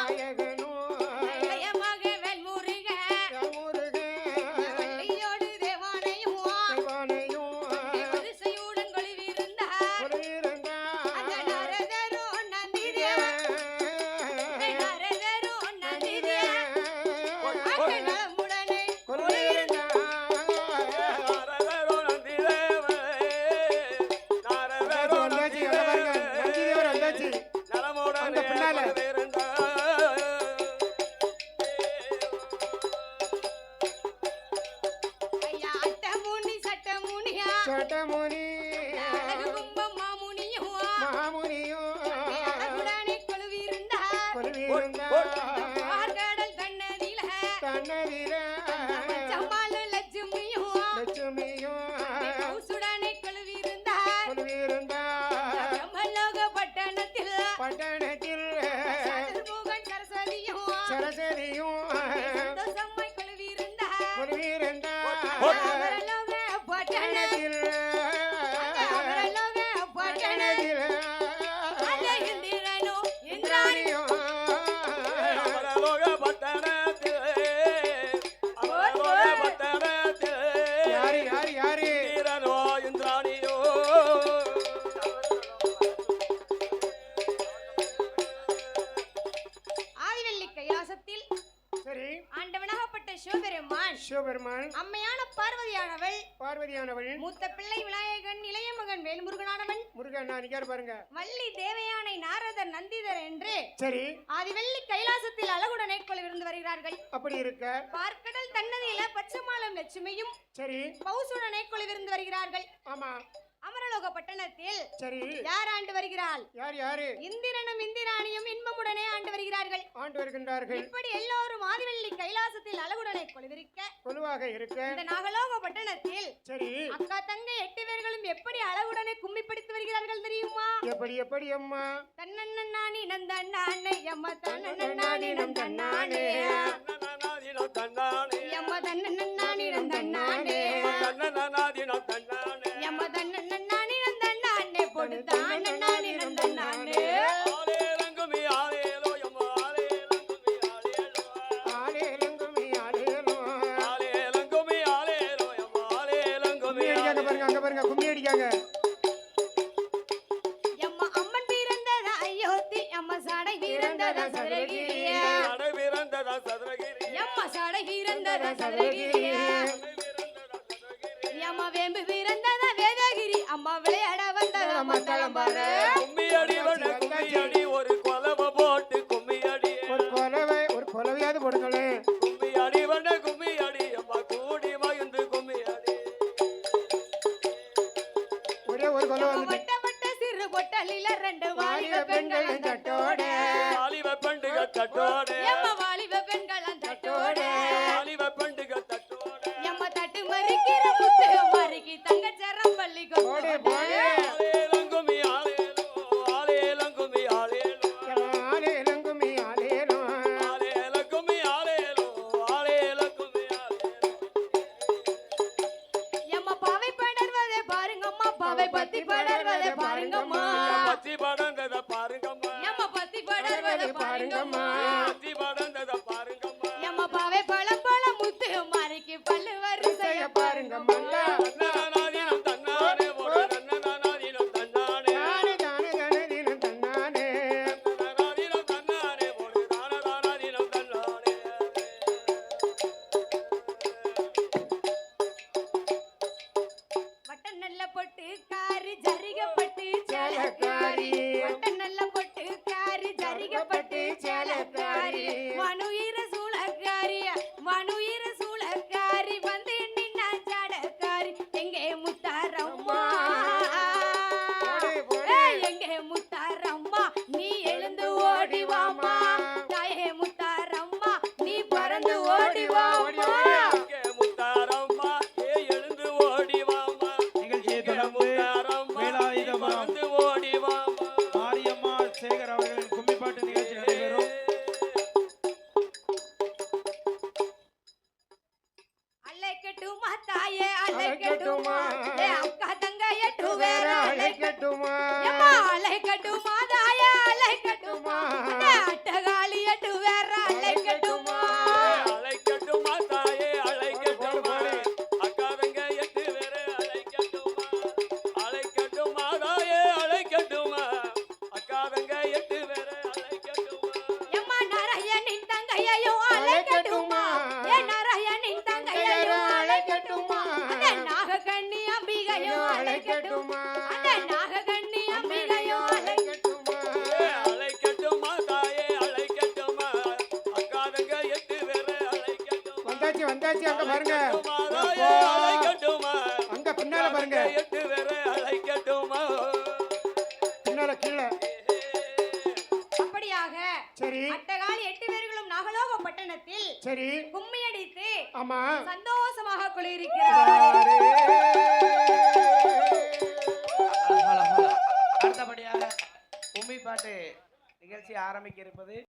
நாயகன் சட்டமுனி. லட்சுமியும் கௌசுடனே கொழுவிருந்தார் கொள்வீருந்தார் பிரம்மலோக பட்டணத்தில். பட்டணத்தில் சரஸ்வதியும் யாரு யாரு? இந்திரனோ இந்திராணியோ. ஆதிவெள்ளி கைலாசத்தில் சரி. ஆண்டவனாகப்பட்ட சிவபெருமான் சிவபெருமான். அம்மையான பார்வதியானவள். பார்வதியானவள். மூத்த பிள்ளை விநாயகன் இளைய மகன் வேல்முருகனானவன். முருகன் நான் நிக்கார் பாருங்க. வள்ளி தேவயானை நாரதர் நந்திதர் என்று சரி. ஆதிவெள்ளி கைலாசத்தில் அழகுடனே கொள்விருந்து வருகிறார்கள். அப்படி இருக்க. பார்க்கடல் தன்னதியில பச்சைமாலம் லட்சுமியும் சரி. பௌசுடனே கொள்விருந்து வருகிறார்கள். ஆமா. அமரலோக பட்டணத்தில் சரி. யார் ஆண்டு வருகிறாள்? யார் யாரு? இந்திரனும் இந்திராணியும் இன்பமுடனே ஆண்டு வருகிறார்கள். ஆண்டு வருகின்றார்கள். இப்படி எல்லோரும் ஆதிவெள்ளி கைலாசத்தில் அழகுடனே கொள்விருக்க கொலுவாக இருக்க. இந்த நாகலோக பட்டணத்தில் சரி. அக்கா தங்கை எட்டு பேர்களும் எப்படி அழகுடனே கும்மி பிடித்து வருகிறார்கள் தெரியுமா? எப்படி எப்படி அம்மா? தன்னண்ணானி நந்தண்ணானே எம்ம தன்னண்ணானி நந்தண்ணானே தன்னானே, எம்ம தன்னண்ணானி நந்தண்ணானே தன்னநாதினம் தன்னானே. சதுரகிரி எம்ம வேம்பு பிறந்ததா வேதகிரி. அம்மா விளையாட கும்மி அடி வண்ண கும்மி அடி ஒரு கொலவை போட்டு கும்மி அடி ஒரு கொலவை ஒரு கொலவையாவது போடுங்களேன் கும்மி அடி வண்ண கும்மி அடி அம்மா கூடி மகிழ்ந்து கும்மி அடி ஒரே ஒரு கொலை எம்ம வந்துட்டு. வட்ட வட்ட சிறு பொட்டலில ரெண்டு வாலிப வாலிப பெண்கள் பெண்கள் தட்டோட. வாலிப பண்டுக தட்டோட. வாலிப பச்சி படந்தத பாருங்கம்மா. எம்ம பத்தி படர்வதை பாருங்கம்மா. வந்தாச்சு வந்தாச்சு அங்க பாருங்க. அழைக்கட்டுமா தாயே அழைக்கட்டுமா அங்க பின்னால பாருங்க. எட்டு பேரை அழைக்கட்டுமா பின்னால கீழே. அப்படியாக சரி. அட்டகாலி எட்டு பேர்களும் நாகலோக பட்டணத்தில் சரி. கும்மியடித்து ஆமா. சந்தோஷமாக குளிர்கிறார் கும்மி பாட்டு நிகழ்ச்சி ஆரம்பிக்க இருப்பது.